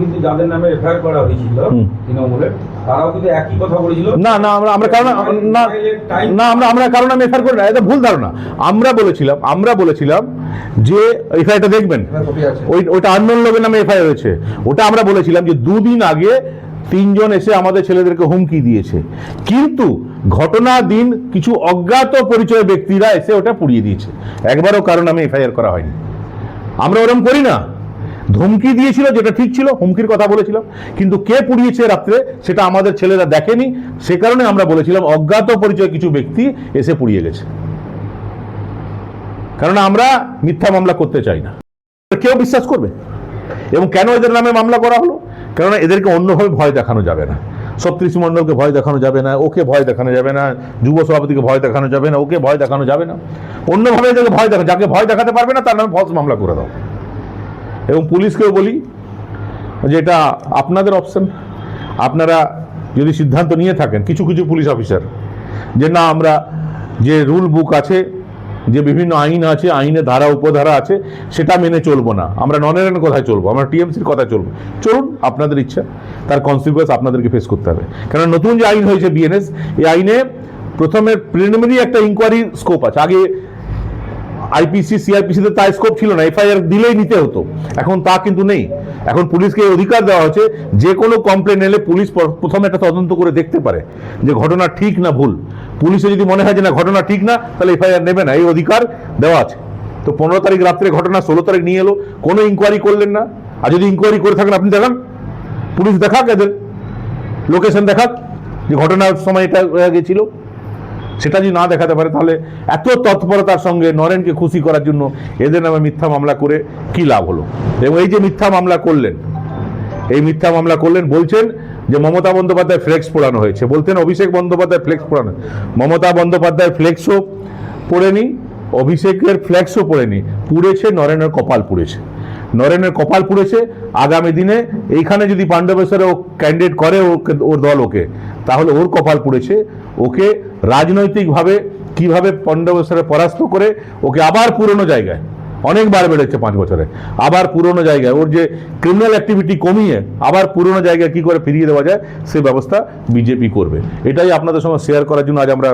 কিন্তু যাদের নামে এফআইআর করা হয়েছিল তৃণমূলের তারাও কিন্তু একই কথা বলেছিল। না না আমরা আমরা কারণ না না আমরা আমরা কারণ আমি এফআইআর করি না এটা ভুল ধারণা। আমরা বলেছিলাম আমরা বলেছিলাম যে এফআইআরটা দেখবেন। ওই ওইটা আননোন লোকের নামে এফআইআর হয়েছে। ওটা আমরা বলেছিলাম যে দুদিন আগে তিনজন এসে আমাদের ছেলেদেরকে হুমকি দিয়েছে। কিন্তু ঘটনা দিন কিছু অজ্ঞাত পরিচয় ব্যক্তিরা এসে ওটা পুড়িয়ে দিয়েছে। একবারও কারণ আমি এফআইআর করা হয়নি। আমরা ওরকম করি না। ধমকি দিয়েছিল, যেটা ঠিক ছিল, হুমকির কথা বলেছিলাম কিন্তু কে পুড়িয়েছে রাত্রে, সেটা আমাদের ছেলেরা দেখেনি। সে কারণে আমরা বলেছিলাম, অজ্ঞাত পরিচয় কিছু ব্যক্তি এসে পুড়িয়ে গেছে। কারণ আমরা মিথ্যা মামলা করতে চাই না। কেউ বিশ্বাস করবে? এবং কেন এদের নামে মামলা করা হলো? কেননা এদেরকে অন্যভাবে ভয় দেখানো যাবে না। সপ্তৃষ মণ্ডলকে ভয় দেখানো যাবে না, ওকে ভয় দেখানো যাবে না, যুব সভাপতিকে ভয় দেখানো যাবে না, ওকে ভয় দেখানো যাবে না। অন্যভাবে এদেরকে ভয় দেখা, যাকে ভয় দেখাতে পারবে না, তার নামে ফলস মামলা করে দাও। এবং পুলিশকেও বলি যে এটা আপনাদের অপশন আপনারা যদি সিদ্ধান্ত নিয়ে থাকেন, কিছু কিছু পুলিশ অফিসার যে না, আমরা যে রুল বুক আছে, যে বিভিন্ন আইন আছে, আইনে ধারা, উপধারা আছে, সেটা মেনে চলবো না। আমরা ননের কথায় চলবো? আমরা টিএমসির কথায় চলবো। চলুন, আপনাদের ইচ্ছা, তার কনসিকুয়েন্স আপনাদেরকে ফেস করতে হবে। কারণ নতুন যে আইন হয়েছে বিএনএস এই আইনে প্রথমে প্রিলিমিনারি একটা ইনকোয়ারি স্কোপ আছে। আগে আইপিসি সিআরপিসিতে তার স্কোপ ছিল না, এফআইআর দিলেই নিতে হতো। এখন তা কিন্তু নেই। এখন পুলিশকে অধিকার দেওয়া হচ্ছে যে কোনো কমপ্লেন এলে পুলিশ প্রথমে একটা তদন্ত করে দেখতে পারে যে ঘটনা ঠিক না ভুল। পুলিশে যদি মনে হয় যে না, ঘটনা ঠিক না, তাহলে এফআইআর নেবে না। এই অধিকার দেওয়া আছে। তো পনেরো তারিখ রাত্রে ঘটনা, ষোলো তারিখ নিয়ে এলো। কোনো ইনকোয়ারি করলেন না। আর যদি ইনকোয়ারি করে থাকেন, আপনি দেখান। পুলিশ দেখাক এদের। লোকেশন দেখাক যে ঘটনার সময় এটা হয়ে গেছিল। সেটা যদি না দেখাতে পারে, তাহলে এত তৎপরতার সঙ্গে নরেনকে খুশি করার জন্য এদের নামে মিথ্যা মামলা করে কি লাভ হলো? এবং এই যে মিথ্যা মামলা করলেন, এই মিথ্যা মামলা করলেন বলছেন যে মমতা বন্দ্যোপাধ্যায় ফ্লেক্স পোড়ানো হয়েছে। বলতেন অভিষেক বন্দ্যোপাধ্যায় ফ্লেক্স পোড়ানো মমতা বন্দ্যোপাধ্যায় ফ্লেক্সও পড়েনি, অভিষেকের ফ্লেক্সও পড়েনি, পুড়েছে, নরেনের কপাল পুড়েছে। নরেনের কপাল পুড়েছে, আগামী দিনে এইখানে যদি পাণ্ডবেশ্বরে ও ক্যান্ডিডেট করে ওকে, ওর দল ওকে তাহলে ওর কপাল পড়েছে। ওকে রাজনৈতিকভাবে কীভাবে পণ্ডবসরে পরাস্ত করে, ওকে আবার পুরনো জায়গায়, অনেকবার বেড়েছে পাঁচ বছরে, আবার পুরনো জায়গায়, ওর যে ক্রিমিনাল অ্যাক্টিভিটি কমিয়ে আবার পুরনো জায়গায় কি করে ফিরিয়ে দেওয়া যায়, সে ব্যবস্থা বিজেপি করবে। এটাই আপনাদের সঙ্গে শেয়ার করার জন্য আজ আমরা